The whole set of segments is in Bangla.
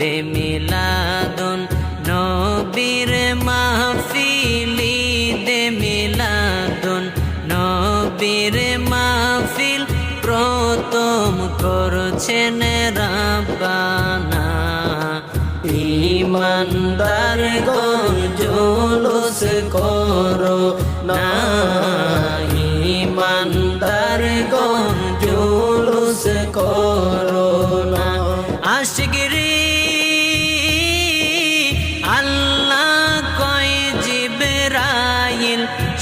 দে মিলাদুন নবীর মাহফিলি দে মিলাদুন নবীর মাহফিল প্রথম করছেন রাব্বানা। গণ জুলুস করো ইমানদার গণ জুলুস আশগিরি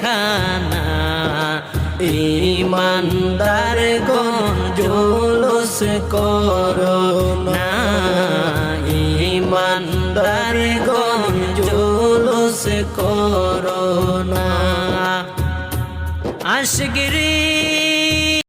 খানা ইমানদার গোলস জুলুস করো না। ইমানদার গোলস জুলুস করো না। আশগিরি